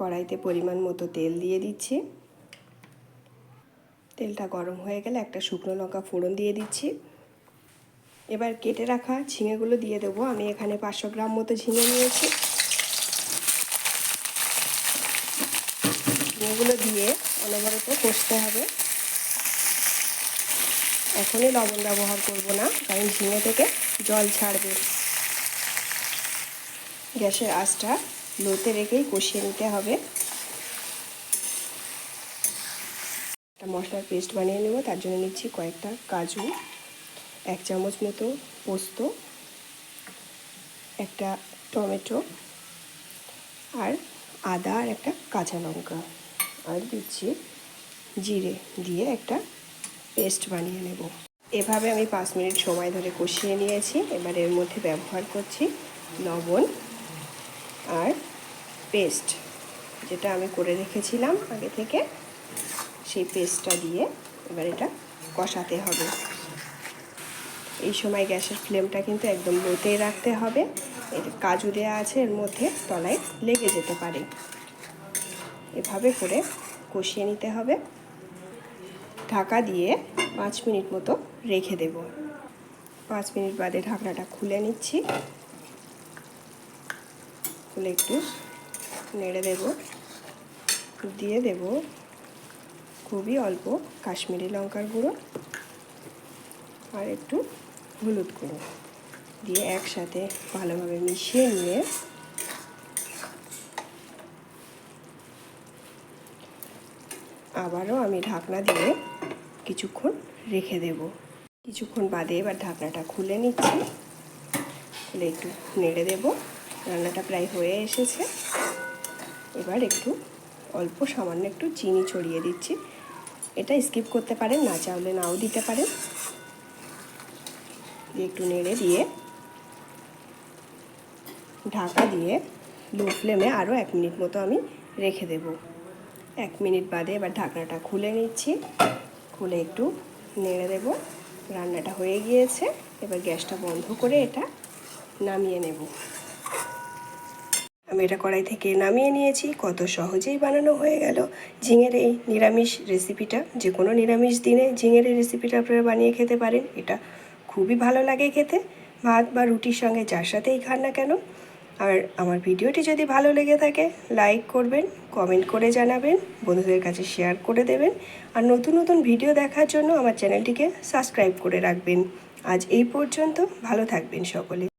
কড়াইতে পরিমাণ মতো তেল দিয়ে দিচ্ছি। তেলটা গরম হয়ে গেলে একটা শুকনো লঙ্কা ফোড়ন দিয়ে দিচ্ছি। এবার কেটে রাখা ঝিঙেগুলো দিয়ে দেবো। আমি এখানে পাঁচশো গ্রাম মতো ঝিঙে নিয়েছি। ঝিঙেগুলো দিয়ে অনবরত কষতে হবে। এখনই লবণ ব্যবহার করব না, কারণ ঝিঙে থেকে জল ছাড়বে। গ্যাসের আঁচটা লোতে রেখেই কষিয়ে নিতে হবে। একটা মশলার পেস্ট বানিয়ে নেব, তার জন্য নিচ্ছি কয়েকটা কাজু, এক চামচ মতো পোস্ত, একটা টমেটো আর আদা আর একটা কাঁচা লঙ্কা। আর দিচ্ছি জিরে দিয়ে একটা পেস্ট বানিয়ে নেব। এভাবে আমি পাঁচ মিনিট সময় ধরে কষিয়ে নিয়েছি। এবার এর মধ্যে ব্যবহার করছি লবণ। আর পেস্ট যেটা আমি করে রেখেছিলাম আগে থেকে, সেই পেস্টটা দিয়ে এবার এটা কষাতে হবে। এই সময় গ্যাসের ফ্লেমটা কিন্তু একদম লোতেই রাখতে হবে। এর কাজু দেওয়া আছে, এর মধ্যে তলায় লেগে যেতে পারে। এভাবে করে কষিয়ে নিতে হবে। ঢাকা দিয়ে পাঁচ মিনিট মতো রেখে দেব। পাঁচ মিনিট বাদে ঢাকনাটা খুলে নিচ্ছি। খুলে একটু নেড়ে দেব। দিয়ে দেব খুবই অল্প কাশ্মীরি লঙ্কার গুঁড়ো আর একটু হলুদ গুঁড়ো। দিয়ে একসাথে ভালোভাবে মিশিয়ে নিয়ে আবারও আমি ঢাকনা দিয়ে কিছুক্ষণ রেখে দেব। কিছুক্ষণ বাদে এবার ঢাকনাটা খুলে নিচ্ছি। খুলে একটু নেড়ে দেব। রান্নাটা প্রায় হয়ে এসেছে। এবার একটু অল্প সামান্য একটু চিনি ছড়িয়ে দিচ্ছি। এটা স্কিপ করতে পারেন, না চাইলে নাও দিতে পারেন। দিয়ে একটু নেড়ে দিয়ে ঢাকা দিয়ে লো ফ্লেমে আরও এক মিনিট মতো আমি রেখে দেব। এক মিনিট বাদে এবার ঢাকনাটা খুলে নিচ্ছি। খুলে একটু নেড়ে দেব। রান্নাটা হয়ে গিয়েছে। এবার গ্যাসটা বন্ধ করে এটা নামিয়ে নেব। আমি এটা কড়াই থেকে নামিয়ে নিয়েছি। কত সহজেই বানানো হয়ে গেল। ঝিঙের এই নিরামিষ রেসিপিটা যে কোনো নিরামিষ দিনে ঝিঙের এই রেসিপিটা আপনারা বানিয়ে খেতে পারেন। এটা খুবই ভালো লাগে খেতে। ভাত বা রুটির সঙ্গে যার সাথেই খান না কেন। আর আমার ভিডিওটি যদি ভালো লেগে থাকে লাইক করবেন কমেন্ট করে জানাবেন, বন্ধুদের কাছে শেয়ার করে দেবেন। আর নতুন নতুন ভিডিও দেখার জন্য আমার চ্যানেলটিকে সাবস্ক্রাইব করে রাখবেন। আজ এই পর্যন্ত ভালো থাকবেন সকলে।